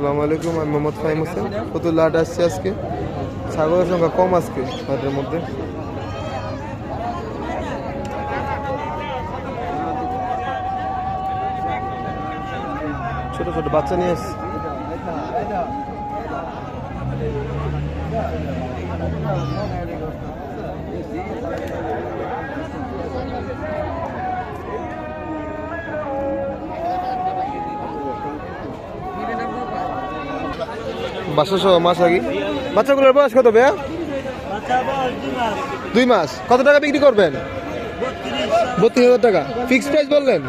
সালামু আলাইকুম, আমি মোহাম্মদ ফাহিম হোসেন। ফতুল্লা হাট আসছি আজকে। ছাগলের সংখ্যা কম আজকে, হাটের মধ্যে। ছোট ছোট বাচ্চা নিয়ে আসছি। সহ মাস আগে বাচ্চাগুলোর বয়স কত ভাইয়া? দুই মাস। কত টাকা বিক্রি করবেন? বত্রিশ হাজার টাকা। ফিক্সড প্রাইস বললেন?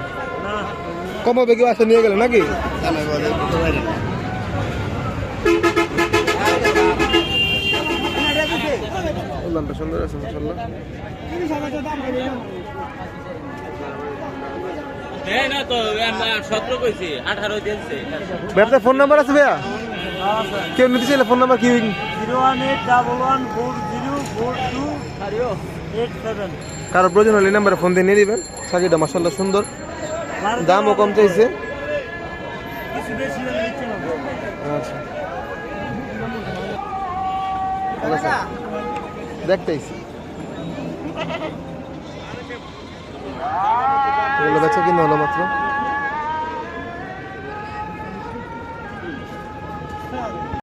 কমাবে কেউ আসে নিয়ে গেলেন নাকি? সুন্দর আছে মাসাল্লাহ দিয়েছে ব্যবসার ফোন নাম্বার আছে ভাইয়া? কেউ নিতে চাইলে ফোন নাম্বার কি? Zero one eight double one four zero four two eight seven. কারও প্রয়োজন হলে নাম্বারে ফোন দিয়ে নিয়ে নেবেন। শাকিটা মাসাল্লাহ সুন্দর। দামও কম চাইছে। আচ্ছা? দেখতেইছি। এগুলো বেচা কিনা হলো মাত্র। Thank you.